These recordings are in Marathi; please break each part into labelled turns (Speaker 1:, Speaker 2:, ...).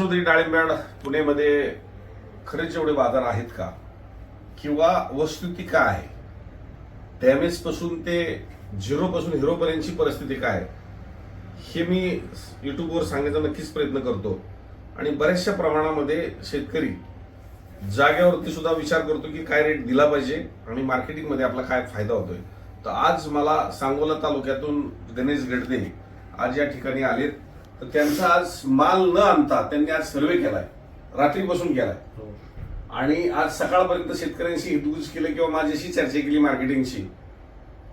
Speaker 1: चौधरी डाळिंब्याड पुणेमध्ये खरेच एवढे बाजार आहेत का? किंवा वस्तुती काय आहे? डॅमेजपासून ते झिरो पासून हिरो पर्यंतची परिस्थिती काय हे मी युट्यूबवर सांगण्याचा नक्कीच प्रयत्न करतो. आणि बऱ्याचशा प्रमाणामध्ये शेतकरी जागेवरती सुद्धा विचार करतो की काय रेट दिला पाहिजे आणि मार्केटिंगमध्ये आपला काय फायदा होतोय. तर आज मला सांगोला तालुक्यातून गणेश गडदे आज या ठिकाणी आलेत. तर त्यांचा आज माल न आणता त्यांनी आज सर्वे केलाय. रात्रीपासून केलाय. आणि आज सकाळपर्यंत शेतकऱ्यांशी हितगुज केलं किंवा माझ्याशी चर्चा केली मार्केटिंगची.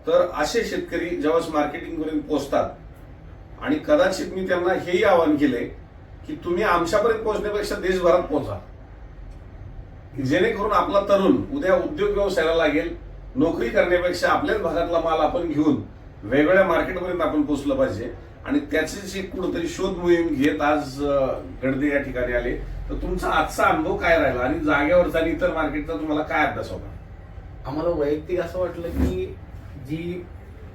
Speaker 1: तर असे शेतकरी ज्यावेळेस मार्केटिंग पर्यंत पोहोचतात आणि कदाचित मी त्यांना हेही आवाहन केले की तुम्ही आमच्यापर्यंत पोहोचण्यापेक्षा देशभरात पोहोचा. जेणेकरून आपला तरुण उद्या उद्योग व्यवसायाला लागेल नोकरी करण्यापेक्षा आपल्याच भागातला माल आपण घेऊन वेगवेगळ्या मार्केटपर्यंत आपण पोहोचलं पाहिजे. आणि त्याचीच एक कुठंतरी शोध मोहीम घेत आज गडदे या ठिकाणी आले. तर तुमचा आजचा अनुभव काय राहिला? आणि जागेवरचा आणि इतर मार्केटचा तुम्हाला काय अभ्यास होता?
Speaker 2: आम्हाला वैयक्तिक असं वाटलं की जी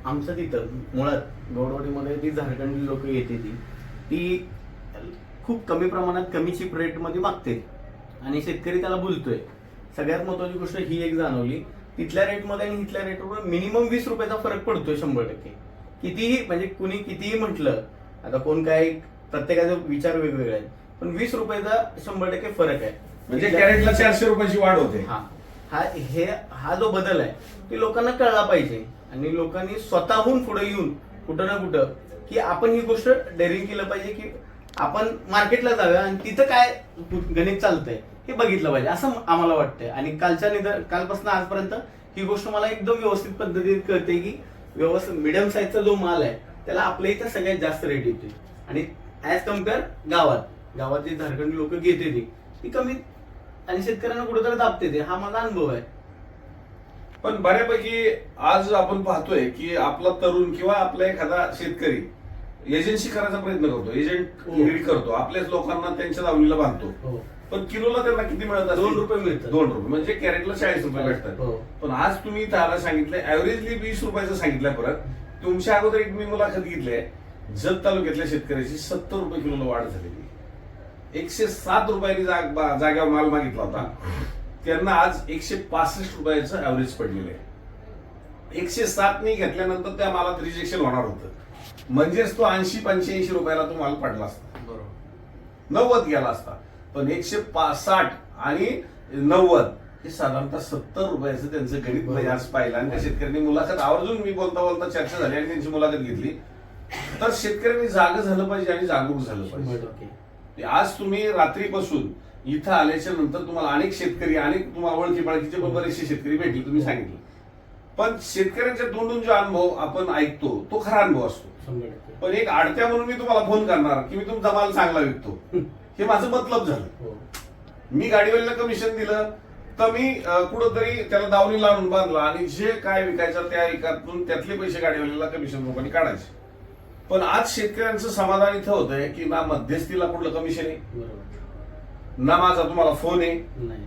Speaker 2: आमचं तिथं मुळात गौडवाडीमध्ये जी झारखंडी लोक येते ती ती खूप कमी प्रमाणात कमी चिप रेटमध्ये मागते. आणि शेतकरी त्याला भुलतोय सगळ्यात महत्वाची गोष्ट ही एक जाणवली. तिथल्या रेटमध्ये आणि इथल्या रेटवर मिनिमम वीस रुपयाचा फरक पडतोय शंभर टक्के. कितीही म्हणजे कुणी कितीही म्हटलं आता कोण काय प्रत्येकाचे विचार वेगवेगळे आहेत. पण वीस रुपयाचा शंभर टक्के फरक आहे.
Speaker 1: म्हणजे कॅरेटला चारशे रुपयाची वाढ होते.
Speaker 2: हा. हा हे हा जो बदल आहे ते लोकांना कळला पाहिजे. आणि लोकांनी स्वतःहून पुढे येऊन कुठं ना कुठं की आपण ही गोष्ट डेअरिंग केलं पाहिजे की आपण मार्केटला जाऊया आणि तिथं काय गणित चालतंय हे बघितलं पाहिजे. असं आम्हाला वाटतंय. आणि कालच्या निधर कालपासून आजपर्यंत ही गोष्ट मला एकदम व्यवस्थित पद्धतीने कळते की व्यवस्थित मिडियम साईजचा जो माल आहे त्याला आपल्या इथं सगळ्यात जास्त रेट येते आणि ॲज कंपेअर गावात गावात जे झारखंडी लोक घेते ती ती कमी आणि शेतकऱ्यांना कुठेतरी दाबते ते. हा माझा अनुभव आहे.
Speaker 1: पण बऱ्यापैकी आज आपण पाहतोय की आपला तरुण किंवा आपला एखादा शेतकरी एजन्सी करायचा प्रयत्न करतो. एजंट
Speaker 2: हो.
Speaker 1: रीड करतो. आपल्याच लोकांना त्यांच्या दावणीला बांधतो. पण किलोला त्यांना किती मिळत?
Speaker 2: दोन रुपये मिळतात.
Speaker 1: दोन रुपये. म्हणजे कॅरेटला चाळीस रुपये भेटतात.
Speaker 2: हो.
Speaker 1: पण आज तुम्ही त्याला सांगितलं ऍव्हरेजली वीस रुपयाचं सांगितलं परत. तुमच्या अगोदर एक मी मुलाखत घेतली जत तालुक्यातल्या शेतकऱ्याची सत्तर रुपये किलोला वाढ झालेली. एकशे सात रुपयांनी जाग बा- जाग्यावर माल मागितला होता. त्यांना आज एकशे पासष्ट रुपयाचं ऍव्हरेज पडलेलं आहे. एकशे सातनी घेतल्यानंतर त्या मालात रिजेक्शन होणार होतं. म्हणजेच तो ऐंशी पंच्याऐंशी रुपयाला तो माल पडला असता.
Speaker 2: बरोबर.
Speaker 1: नव्वद गेला असता. पण एकशे पा- साठ आणि नव्वद हे साधारणतः सत्तर रुपयाचं त्यांचं गणित म्हणजे आज पाहिलं. आणि त्या शेतकऱ्यांनी मुलाखत आवर्जून मी बोलता बोलता चर्चा झाली आणि त्यांची मुलाखत घेतली. तर शेतकऱ्यांनी जाग झालं पाहिजे आणि जागरूक झालं पाहिजे. आज तुम्ही रात्रीपासून इथं आल्याच्यानंतर तुम्हाला अनेक शेतकरी अनेक तुम्हाला ओळखी पाळखीचे बरेचसे शेतकरी भेटले तुम्ही सांगितलं. पण शेतकऱ्यांच्या तोंडून जो अनुभव आपण ऐकतो तो खरा अनुभव असतो. पण एक आडत्या म्हणून मी तुम्हाला फोन करणार की मी तुमचा माल चांगला विकतो. हे माझं मतलब झालं.
Speaker 2: हो.
Speaker 1: मी गाडीवाल्याला कमिशन दिलं तर मी कुठंतरी त्याला दावणी लावून बांधला आणि जे काय विकायचं त्या एकातून त्यातले पैसे गाडीवाल्याला कमिशन रुपाने काढायचे. पण आज शेतकऱ्यांचं समाधान इथं होतंय की ना मध्यस्थीला कुठलं कमिशन आहे ना माझा तुम्हाला फोन आहे.
Speaker 2: नाही.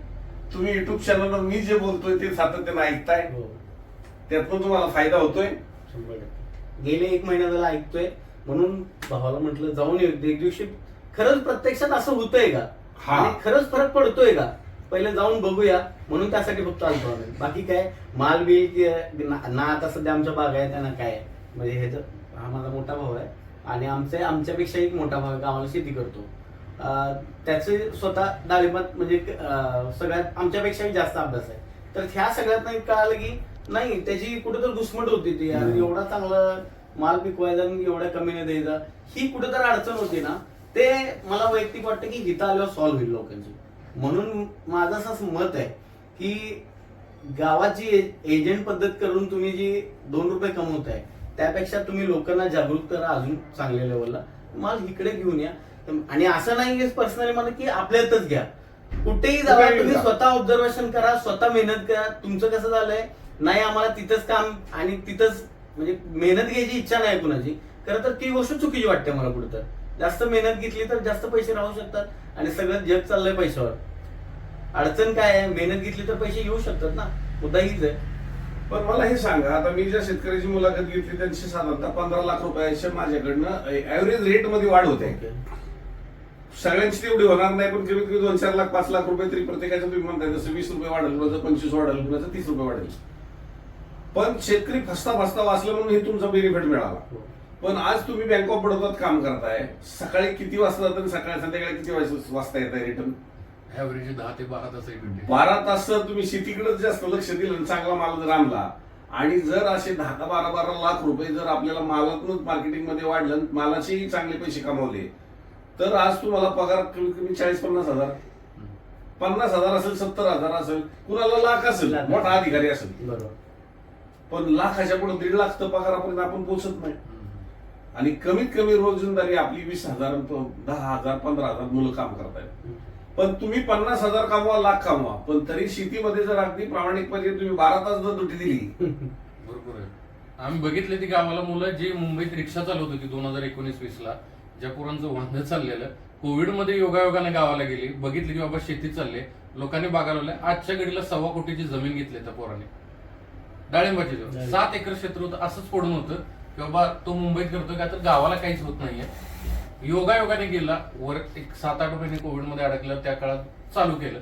Speaker 1: तुम्ही युट्यूब चॅनलवर मी जे बोलतोय ते सातत्यानं ऐकताय.
Speaker 2: हो.
Speaker 1: त्यातून तुम्हाला फायदा होतोय.
Speaker 2: शंभर टक्के. गेले एक महिना झाला ऐकतोय. म्हणून भावाला म्हटलं जाऊन येऊ एक दिवशी खरंच प्रत्यक्षात असं होतंय का?
Speaker 1: हा.
Speaker 2: आणि खरंच फरक पडतोय का? पहिले जाऊन बघूया. म्हणून त्यासाठी फक्त आलतो आम्ही. बाकी काय? माल बिल कि- ना ना आता सध्या आमच्या बाग आहे त्यांना काय? आहे. म्हणजे हे जर- हा माझा मोठा भाऊ आहे. आणि आमचे आमच्यापेक्षा एक मोठा भाऊ आहे, गावाला शेती करतो. अं, त्याचे स्वतः डाळिंबात म्हणजे अं, सगळ्यात आमच्यापेक्षाही जास्त अभ्यास आहे. तर ह्या सगळ्यात नाही कळालं की नाही त्याची कुठेतरी घुसमट होती ती. यार
Speaker 1: हम्म.
Speaker 2: एवढा चांगला माल पिकवायचा आणि एवढ्या कमीने द्यायचा. ही कुठेतरी अडचण होती ना. ते मला वैयक्तिक वाटतं की हिता आल्यावर सॉल्व्ह होईल लोकांची. म्हणून माझं असं मत आहे की गावात जी एजंट पद्धत करून तुम्ही जी दोन रुपये कमवताय त्यापेक्षा तुम्ही लोकांना जागरूक करा अजून चांगल्या लेवलला माल इकडे घेऊन या. आणि असं नाही पर्सनली मला की आपल्यातच घ्या. कुठेही जावा तुम्ही. स्वतः ऑब्झर्वेशन करा स्वतः मेहनत करा. तुमचं कसं झालंय? नाही आम्हाला तिथंच काम आणि तिथंच म्हणजे मेहनत घ्यायची इच्छा नाही कुणाची. खरं तर ती गोष्ट चुकीची वाटते मला कुठं तर. जास्त मेहनत घेतली तर जास्त पैसे राहू शकतात आणि सगळं जग चाललंय पैशावर. अडचण काय आहे? मेहनत घेतली तर पैसे येऊ शकतात ना. मुद्दा हीच आहे.
Speaker 1: पण मला हे सांगा आता मी ज्या शेतकऱ्याची मुलाखत घेतली त्यांची साधारणतः पंधरा लाख रुपयाच्या माझ्याकडनं ऍव्हरेज रेटमध्ये वाढ होते. सगळ्यांची तेवढी होणार नाही पण कमीत कमी दोन चार लाख पाच लाख रुपये तरी प्रत्येकाचं तुम्ही म्हणताय जसं वीस रुपये वाढेल कुणाचं पंचवीस वाढेल कुणाचं तीस रुपये वाढेल. पण शेतकरी फसता फसता वाचलं म्हणून हे तुमचा बेनिफिट मिळाला. पण आज तुम्ही बँक ऑफ बडोदात काम करताय. सकाळी किती वाजता सकाळी संध्याकाळी किती वाज- वाजता येत आहे रिटर्न
Speaker 3: ऍव्हरेज दहा ते बारा तास
Speaker 1: बारा तास तुम्ही शेतीकडे जास्त लक्ष दिलं आणि चांगला माल जर आणला. आणि जर असे दहा दहा बारा बारा लाख रुपये जर आपल्याला मालातूनच मार्केटिंगमध्ये वाढलं मालाचेही चांगले पैसे कमावले तर आज तुम्हाला पगार कमीत कमी चाळीस पन्नास हजार. पन्नास हजार असेल सत्तर हजार असेल कुणाला लाख असेल. मोठा अधिकारी असेल. पण लाखाच्या पुढे दीड लाख तर पगारापर्यंत आपण पोहोचत नाही. आणि कमीत कमी रोजंदारी आपली वीस हजार दहा हजार पंधरा हजार मुलं काम करतायत. पण तुम्ही पन्नास हजार कमवा लाख कमवा. पण तरी शेतीमध्ये जर अगदी प्रामाणिकपणे तुम्ही बारा तास जर दुटी दिली.
Speaker 3: बरोबर आहे. आम्ही बघितले ती गावाला मुलं जी मुंबईत रिक्षा चालवत होती दोन हजार एकोणीस वीस ला ज्या पोरांचं वांध चाललेलं कोविडमध्ये योगायोगाने गावाला गेली बघितली की बाबा शेतीत चालले लोकांनी बागा लावल्या आजच्या घडीला सव्वा कोटीची जमीन घेतली त्या पोराने. डाळिंबाची.
Speaker 2: डाळिंब.
Speaker 3: सात एकर क्षेत्र होतं असंच पडून होतं की बाबा तो मुंबईत करतोय का तर गावाला काहीच होत नाहीये योगायोगाने गेला वर एक सात आठ महिने कोविडमध्ये अडकलं त्या काळात चालू केलं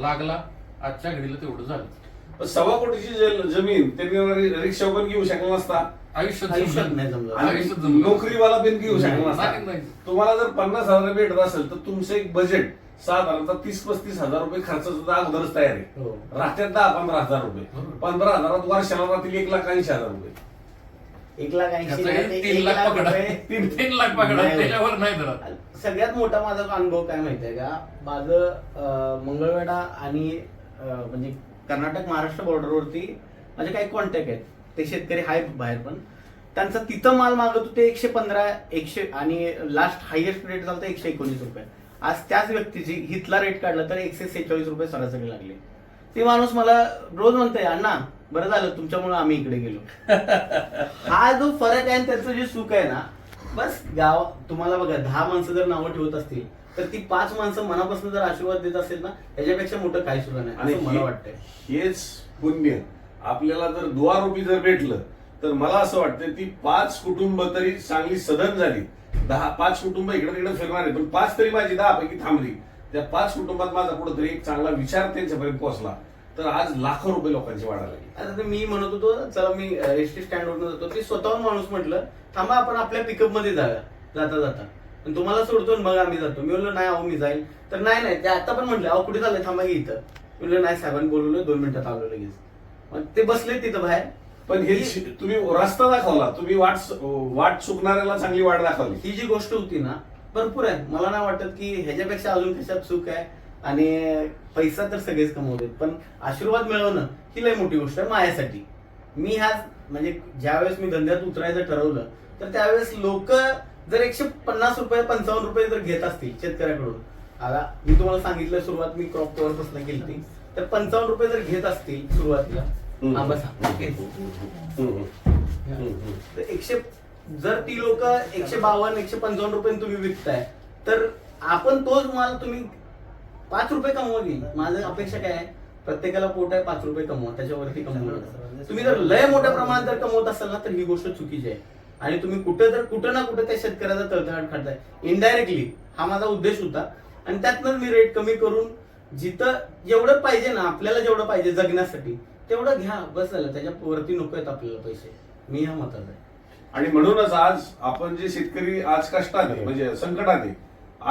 Speaker 3: लागला आजच्या घडीला तेवढं झालं
Speaker 1: पण सव्वा कोटीची जमीन त्यांनी रिक्षा पण घेऊ शकला नसता
Speaker 3: आयुष्यात.
Speaker 1: नोकरीवाला पण घेऊ शकला
Speaker 3: नाही,
Speaker 1: नसता
Speaker 3: नाही.
Speaker 1: तुम्हाला जर पन्नास हजार भेटत असेल तर तुमचं एक बजेट साधारणतः तीस पस्तीस हजार रुपये खर्च सुद्धा अगोदरच तयार आहे.
Speaker 2: हो.
Speaker 1: राहत्यात दहा पंधरा हजार रुपये.
Speaker 3: बरोबर.
Speaker 1: पंधरा हजारात वर्षाला राहतील एक लाख ऐंशी हजार रुपये.
Speaker 2: एक लाख ऐंशी
Speaker 3: त्याचं
Speaker 2: नाही,
Speaker 3: हे
Speaker 2: ते
Speaker 3: तीन
Speaker 2: एक
Speaker 3: लाख
Speaker 2: लाख
Speaker 3: पकडा.
Speaker 2: रुपये
Speaker 3: तीन तीन लाख पकडा.
Speaker 2: नाही होत.
Speaker 3: त्याच्यावर नाही धरत
Speaker 2: सगळ्यात मोठा माझा अनुभव काय माहितीये का? माझं अं, मंगळवेढा आणि अं, म्हणजे कर्नाटक महाराष्ट्र बॉर्डरवरती माझे काही कॉन्टॅक्ट आहेत. ते शेतकरी आहेत बाहेर पण. त्यांचा तिथं माल मागत होते एकशे पंधरा एकशे आणि लास्ट हायएस्ट रेट झाला एकशे एकोणीस रुपये. आज त्याच व्यक्तीची हितला रेट काढला तर एकशे सेहेचाळीस रुपये सरासरी लागले. ते माणूस मला रोज म्हणतोय अण्णा बरं झालं तुमच्यामुळे आम्ही इकडे गेलो. हा जो फरक आहे त्याचं जे सुख आहे ना बस गाव तुम्हाला बघा दहा माणसं जर नावं ठेवत असतील तर ती पाच माणसं मनापासून जर आशीर्वाद देत असेल ना त्याच्यापेक्षा मोठं काय सुद्धा नाही
Speaker 1: आणि
Speaker 2: असं मला वाटतंय.
Speaker 1: हेच पुण्य. आपल्याला जर दुवारोपी जर भेटलं तर मला असं वाटतं ती पाच कुटुंब तरी चांगली सदन झाली. दहा पाच कुटुंब इकडे तिकडे फिरणार आहे पण पाच तरी माझी दहा पैकी थांबली. त्या पाच कुटुंबात माझा कुठंतरी एक चांगला विचार त्यांच्यापर्यंत पोहोचला. तर आज लाखो रुपये लोकांची वाढायला लागली
Speaker 2: आता मी म्हणत होतो चला मी एस टी स्टँडवरून जातो. की स्वतःहून माणूस म्हटलं थांबा आपण आपल्या पिकअपमध्ये जाऊया जाता जाता. पण तुम्हाला सोडतो मग आम्ही जातो. मी म्हणलो नाही अहो मी जाईल. तर नाही नाही ते आता पण म्हटलं अहो कुठे झालं थांबा की इथं. म्हणलं नाही साहेबांनी बोलवलं दोन मिनिटात आलो लगेच. मग ते बसले तिथं बाहेर.
Speaker 1: पण हे तुम्ही रस्ता दाखवला तुम्ही वाट वाट चुकणाऱ्याला चांगली वाट दाखवली.
Speaker 2: ही जी गोष्ट होती ना भरपूर आहे. मला नाही वाटत की ह्याच्यापेक्षा अजून कशात चूक आहे आणि पैसा तर सगळेच कमवतात. पण आशीर्वाद मिळवणं ही लय मोठी गोष्ट आहे माझ्यासाठी. मी ह्या म्हणजे ज्यावेळेस मी धंद्यात उतरायचं ठरवलं तर त्यावेळेस लोक जर एकशे पन्नास रुपये पंचावन्न रुपये जर घेत असतील शेतकऱ्याकडून आता मी तुम्हाला सांगितलं सुरुवात मी क्रॉप कव्हरपासून केली तर पंचावन्न रुपये जर घेत असतील सुरुवातीला हा बस. तर एकशे जर ती लोक एकशे बावन्न एकशे पंचावन्न रुपये तुम्ही विकताय तर आपण तोच माल तुम्ही पाच रुपये कमवा की माझं अपेक्षा काय आहे? प्रत्येकाला पोट आहे पाच रुपये कमवा त्याच्यावरती कमवू नका. तुम्ही जर लय मोठ्या प्रमाणात जर कमवत असाल ना तर ही गोष्ट चुकीची आहे. आणि तुम्ही कुठं जर कुठं ना कुठं त्या शेतकऱ्याचा तळतळाट काढताय. इनडायरेक्टली हा माझा उद्देश होता. आणि त्यातनं मी रेट कमी करून जिथं जेवढं पाहिजे ना आपल्याला जेवढं पाहिजे जगण्यासाठी तेवढं घ्या बस झालं त्याच्या वरती नको आहेत आपल्याला पैसे. मी ह्या मतात आहे.
Speaker 1: आणि म्हणूनच आज आपण जे शेतकरी आज कष्टात आहे म्हणजे संकटात आहे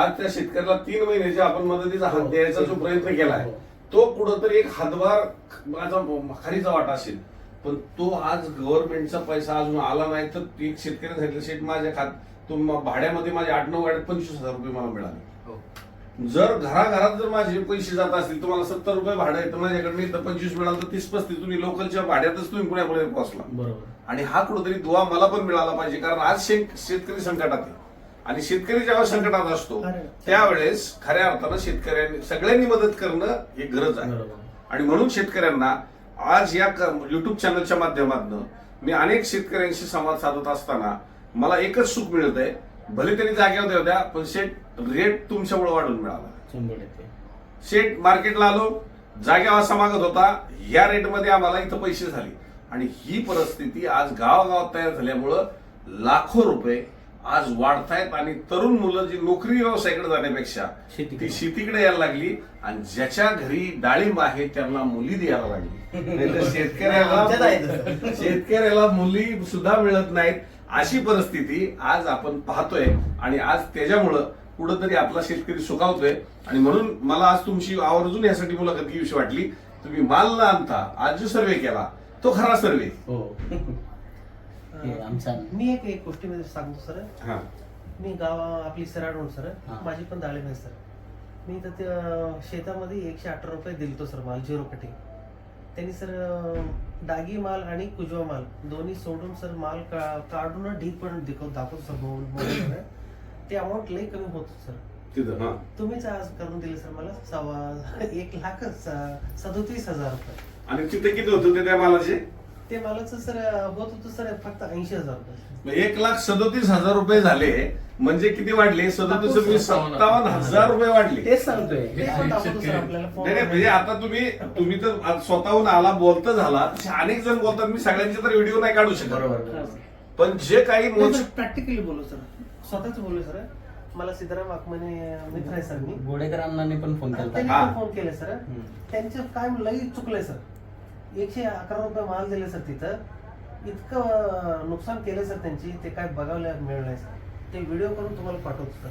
Speaker 1: आज त्या शेतकऱ्याला तीन महिन्याच्या आपण मदतीचा हात द्यायचा जो प्रयत्न केलाय तो कुठंतरी एक हातभार माझा खारीचा वाटा असेल. पण तो आज गव्हर्नमेंटचा पैसा अजून आला नाही तर एक शेतकरी सांगितलं शेट माझ्या खात तो भाड्यामध्ये माझ्या आठ नऊ गाड्यात पंचवीस हजार रुपये मला मिळाले.
Speaker 3: हो.
Speaker 1: जर घराघरात जर माझे पैसे जात असतील तुम्हाला सत्तर रुपये भाडं आहे तर माझ्याकडे इथं पंचवीस मिळालं तर तीस पस्तीस. तुम्ही लोकलच्या भाड्यातच तुम्ही पुण्यापर्यंत पोहोचला.
Speaker 2: बरोबर.
Speaker 1: आणि हा कुठेतरी दुवा मला पण मिळाला पाहिजे कारण आज शेत शेतकरी संकटात आहे. आणि शेतकरी जेव्हा संकटात असतो त्यावेळेस खऱ्या अर्थानं शेतकऱ्यांनी सगळ्यांनी मदत करणं हे गरज आहे. आणि म्हणून शेतकऱ्यांना आज या युट्यूब चॅनलच्या माध्यमातून मी अनेक शेतकऱ्यांशी संवाद साधत असताना मला एकच सुख मिळत आहे भले त्यांनी जागेवर होत्या पण शेट रेट तुमच्यामुळे वाढून मिळाला.
Speaker 2: शंभर टक्के.
Speaker 1: शेट मार्केटला आलो जाग्यावर असा मागत होता या रेटमध्ये आम्हाला इथं पैसे झाले. आणि ही परिस्थिती आज गावागावात तयार झाल्यामुळं लाखो रुपये आज वाढतायत आणि तरुण मुलं जी नोकरी व्यवसायाकडे जाण्यापेक्षा
Speaker 2: शेतीकडे.
Speaker 1: ती शेतीकडे यायला लागली आणि ज्याच्या घरी डाळिंब आहे त्यांना मुली द्यायला लागली. नाहीतर
Speaker 2: आमच्यात आहे तसं.
Speaker 1: शेतकऱ्याला शेतकऱ्याला मुली सुद्धा मिळत नाहीत. अशी परिस्थिती आज आपण पाहतोय आणि आज त्याच्यामुळं कुठंतरी आपला शेतकरी सुखावतोय. आणि म्हणून मला आज तुमची आवर्जून यासाठी मुलाखत घ्यावीशी वाटली. तुम्ही माल न आणता आज जो सर्वे केला तो खरा सर्वे
Speaker 2: हो. आमचा
Speaker 4: मी एक एक गोष्टीमध्ये सांगतो सर.
Speaker 1: हा.
Speaker 4: मी गाव आपली सराडून सर.
Speaker 2: हा.
Speaker 4: माझी पण डाळिंब आहे सर. मी तर शेतामध्ये एकशे अठरा रुपये दिलतो सर माल झिरो कटिंग. त्यांनी सर डागी माल आणि कुजवा माल दोन्ही सोडून सर माल का- काढून ढीक पण दाखव दाखवतो सर मोबाईल-. ते अमाऊंट लई कमी होत सर.
Speaker 1: तिथं
Speaker 4: तुम्हीच आज करून दिले सर मला सव्वा एक लाख सदोतीस हजार रुपये.
Speaker 1: आणि तिथे किती होत होते त्या मालाचे?
Speaker 4: ते मालाचं सर होत होतं सर फक्त ऐंशी हजार रुपये.
Speaker 1: एक लाख सदोतीस हजार रुपये झाले म्हणजे किती वाढले? सदोतीस रुपये सत्तावन्न हजार. रुपये वाढले.
Speaker 2: तेच सांगतोय.
Speaker 4: ते पण दाखवतो सर आपल्याला.
Speaker 1: नाही नाही, म्हणजे आता तुम्ही तुम्ही तर आज स्वतःहून आला बोलता झाला. अनेक जण बोलतात मी सगळ्यांचे तर व्हिडिओ नाही काढू शकत.
Speaker 2: बरोबर
Speaker 1: पण जे काही मोज
Speaker 4: प्रॅक्टिकली बोलू सर. स्वतःच बोलू सर. मला सिद्धराम आकमने मित्र आहे सर मी.
Speaker 2: गोडेकरांना पण फोन केला
Speaker 4: त्यांनी
Speaker 1: हा.
Speaker 4: पण फोन केले सर. त्यांचं काय लई चुकलंय सर. एकशे अकरा रुपये माल दिले सर तिथं. इतकं नुकसान केलं सर त्यांची. ते काय बघायला नाही सर. ते व्हिडिओ करून तुम्हाला पाठवतो सर.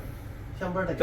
Speaker 4: शंभर टक्के.